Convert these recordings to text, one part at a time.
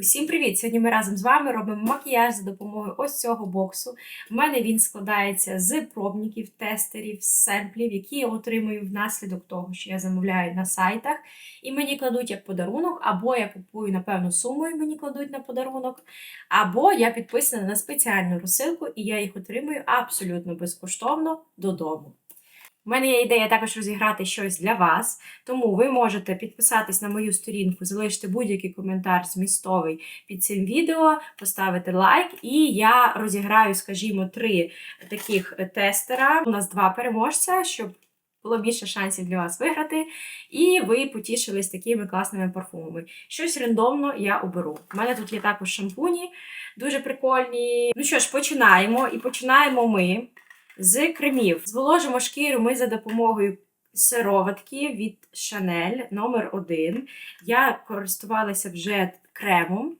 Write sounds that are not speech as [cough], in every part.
Усім привіт! Сьогодні ми разом з вами робимо макіяж за допомогою ось цього боксу. У мене він складається з пробників, тестерів, семплів, які я отримую внаслідок того, що я замовляю на сайтах, і мені кладуть як подарунок, або я купую на певну суму і мені кладуть на подарунок, або я підписана на спеціальну розсилку, і я їх отримую абсолютно безкоштовно додому. У мене є ідея також розіграти щось для вас, тому ви можете підписатись на мою сторінку, залишити будь-який коментар змістовий під цим відео, поставити лайк, і я розіграю, скажімо, три таких тестера. У нас два переможця, щоб було більше шансів для вас виграти, і ви потішились такими класними парфумами. Щось рандомно я оберу. У мене тут є також шампуні, дуже прикольні. Ну що ж, починаємо. І починаємо ми з кремів. Зволожимо шкіру ми за допомогою сироватки від Chanel номер 1 Я користувалася вже кремом.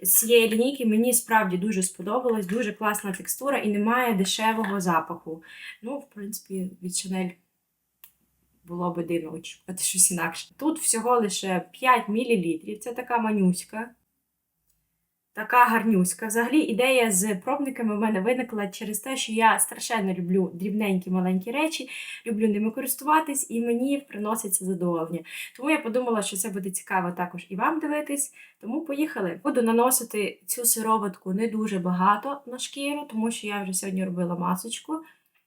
З цієї лінійки мені справді дуже сподобалось, дуже класна текстура і немає дешевого запаху. Ну, в принципі, від Chanel було би дивно очікувати щось інакше. Тут всього лише 5 мл. Це така манюська. Така гарнюська. Взагалі, ідея з пробниками в мене виникла через те, що я страшенно люблю дрібненькі маленькі речі, люблю ними користуватись, і мені приноситься задоволення. Тому я подумала, що це буде цікаво також і вам дивитись. Тому поїхали. Буду наносити цю сироватку не дуже багато на шкіру, тому що я вже сьогодні робила масочку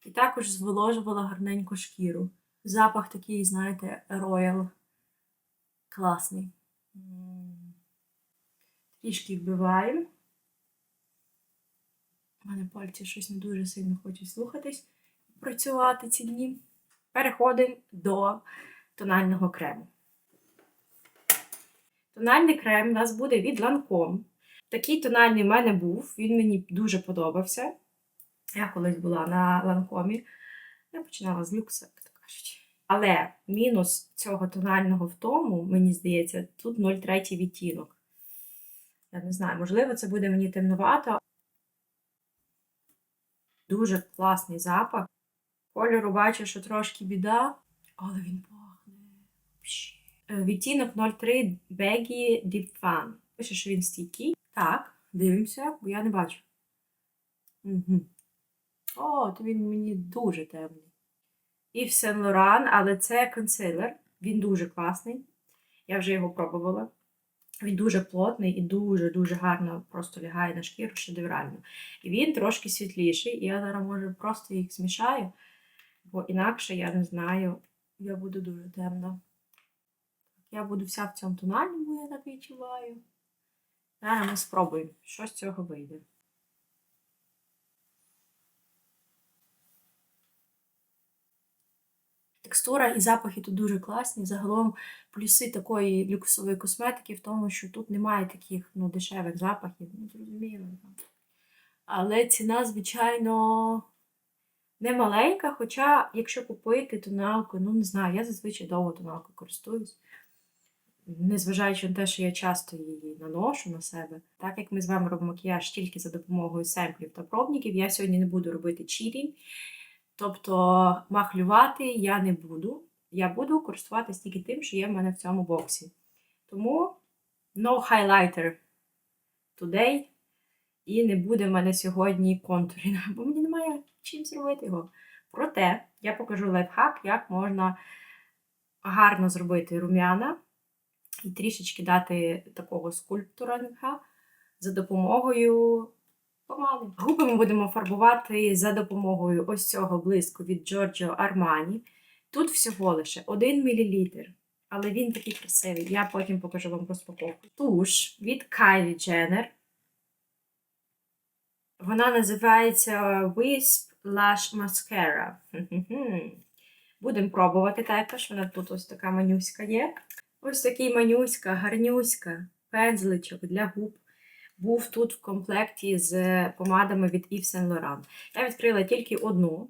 і також зволожувала гарненько шкіру. Запах такий, знаєте, роял. Класний. Трішки вбиваємо. У мене пальці щось не дуже сильно хочуть слухатись, працювати ці дні. Переходимо до тонального крему. Тональний крем у нас буде від Lancome. Такий тональний в мене був, він мені дуже подобався. Я колись була на Ланкомі. Я починала з люкса, як то кажуть. Але мінус цього тонального в тому, мені здається, тут 0,3 відтінок. Я не знаю, можливо, це буде мені темнувато. Дуже класний запах. Кольору бачу, що трошки біда, але він пахне. Е, Відтінок 03 Baggy Deep Fan. Пише, що він стійкий. Так, дивимося, бо я не бачу. Угу. О, то він мені дуже темний. Yves Saint Laurent, але це консилер. Він дуже класний. Я вже його пробувала. Він дуже плотний і дуже-дуже гарно просто лягає на шкіру шедеврально. І він трошки світліший, і я зараз, може, просто їх змішаю, бо інакше я не знаю, я буду дуже темна. Я буду вся в цьому тональному, я так відчуваю. Зараз ми спробуємо, що з цього вийде. Текстура і запахи тут дуже класні. Загалом плюси такої люксової косметики в тому, що тут немає таких ну, дешевих запахів. Ну, зрозуміло. Але ціна, звичайно, не маленька. Хоча, якщо купити тоналку, ну не знаю, я зазвичай довго тоналкою користуюсь. Незважаючи на те, що я часто її наношу на себе. Так як ми з вами робимо макіяж тільки за допомогою семплів та пробників, я сьогодні не буду робити чілінг. Тобто махлювати я не буду. Я буду користуватися тільки тим, що є в мене в цьому боксі. Тому no highlighter today. І не буде в мене сьогодні контурінга, [laughs] бо мені немає чим зробити його. Проте я покажу лайфхак, як можна гарно зробити рум'яна і трішечки дати такого скульптуринга за допомогою помади. Губи ми будемо фарбувати за допомогою ось цього блиску від Giorgio Armani. Тут всього лише 1 мл. Але він такий красивий. Я потім покажу вам розпаковку. Туш від Kylie Jenner. Вона називається Wisp Lash Mascara. Будемо пробувати також. Вона тут ось така манюська є. Ось такий манюська, гарнюська пензличок для губ був тут в комплекті з помадами від Yves Saint Laurent. Я відкрила тільки одну.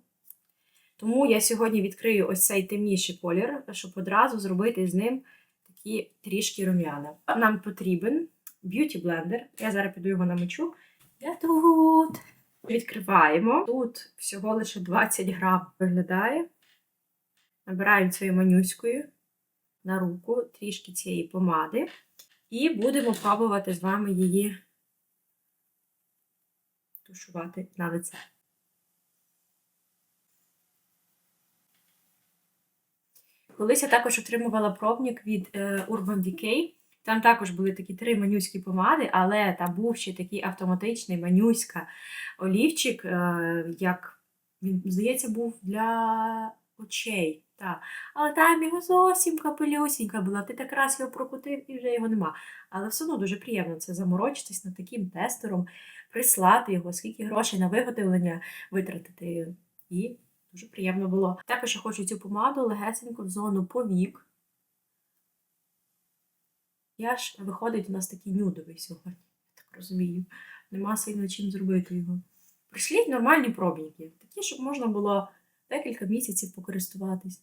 Тому я сьогодні відкрию ось цей темніший колір, щоб одразу зробити з ним такі трішки рум'яна. Нам потрібен б'юті блендер. Я зараз піду його намочу. Я тут. Відкриваємо. Тут всього лише 20 грам виглядає. Набираємо цією манюською на руку трішки цієї помади. І будемо пробувати з вами її тушувати на лице. Колись я також отримувала пробник від е, Urban Decay. Там також були такі три манюські помади, але там був ще такий автоматичний манюська олівчик, е, як він, здається, був для очей. Та. Але там його зовсім капелюсінька була. Ти так раз його прокутив і вже його нема. Але все одно дуже приємно це заморочитись над таким тестером, прислати його, скільки грошей на виготовлення витратити. І дуже приємно було. Також я хочу цю помаду легесенько в зону повік. Я ж виходить у нас такий нюдовий сьогодні, я так розумію. Нема сильно чим зробити його. Прийшліть нормальні пробники, такі, щоб можна було декілька місяців покористуватись.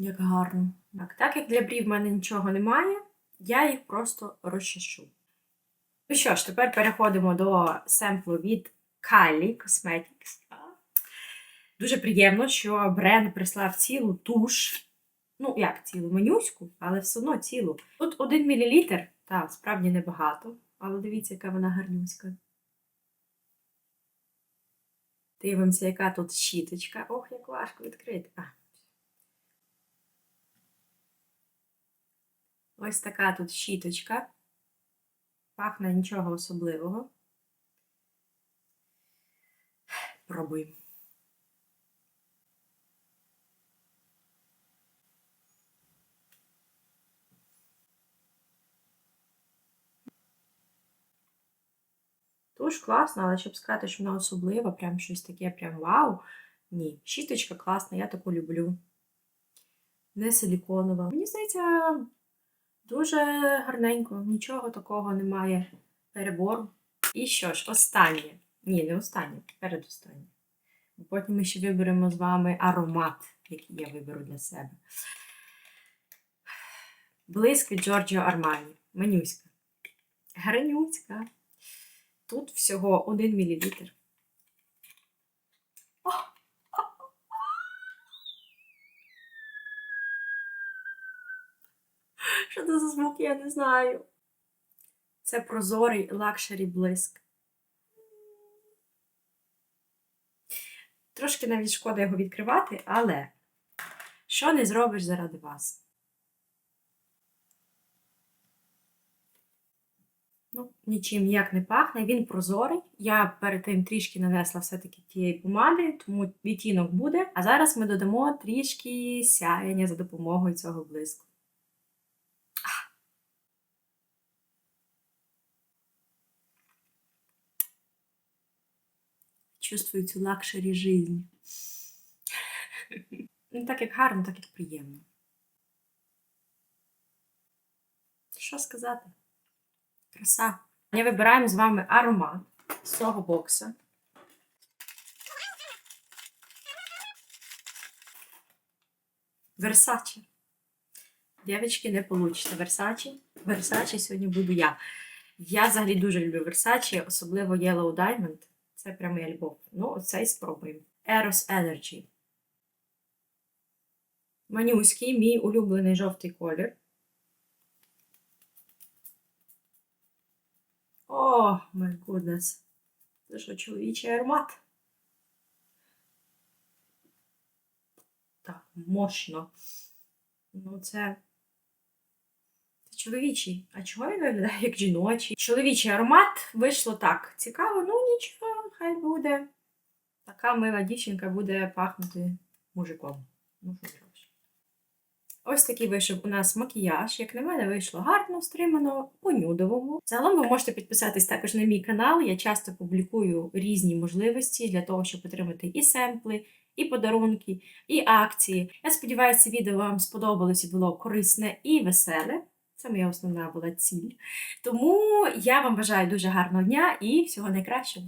Як гарно. Так, так як для брів в мене нічого немає, я їх просто розчешу. Ну що ж, тепер переходимо до семплу від Kylie Cosmetics. Дуже приємно, що бренд прислав цілу туш. Ну, як цілу менюську, але все одно цілу. Тут 1 мл, так, справді небагато, але дивіться, яка вона гарнюська. Дивимося, яка тут щіточка. Ох, як важко відкрити. А. Ось така тут щіточка. Пахне нічого особливого. Пробуємо. Туш класна, але щоб сказати, що вона особлива, прям щось таке, прям вау. Ні, щіточка класна, я таку люблю. Не силіконова. Мені здається, дуже гарненько, нічого такого немає перебору. І що ж, останнє. Ні, не останнє, передостаннє. Потім ми ще виберемо з вами аромат, який я виберу для себе. Блиск від Giorgio Armani. Манюська. Гарнюська. Тут всього 1 мл. Що це за звук, я не знаю. Це прозорий лакшері блиск. Трошки навіть шкода його відкривати, але що не зробиш заради вас? Ну, нічим ніяк не пахне, він прозорий. Я перед тим трішки нанесла все-таки тієї помади, тому відтінок буде. А зараз ми додамо трішки сяєння за допомогою цього блиску. Чувствую цю лакшері жизнь. [laughs] Ну, так як гарно, так як приємно. Що сказати? Краса. Я вибираємо з вами аромат з цього бокса. Версаче. Дівчатки, не получите Версаче. Версаче сьогодні буду я. Я взагалі дуже люблю Версаче, особливо Yellow Diamond. Це прямо я любов. Ну, оцей спробуємо. Eros Energy. Манюський, мій улюблений жовтий колір. О, май гуднес. Це що, чоловічий аромат? Так, мощно. Ну, це. Це чоловічий. А чого він виглядає як жіночий? Чоловічий аромат вийшло так. Цікаво, ну нічого, хай буде. Така мила дівчинка буде пахнути мужиком. Ну, що зробиш? Ось такий вийшов у нас макіяж. Як на мене, вийшло гарно, стримано, по-нюдовому. Загалом ви можете підписатись також на мій канал. Я часто публікую різні можливості для того, щоб отримати і семпли, і подарунки, і акції. Я сподіваюся, це відео вам сподобалось і було корисне і веселе. Це моя основна була ціль. Тому я вам бажаю дуже гарного дня і всього найкращого.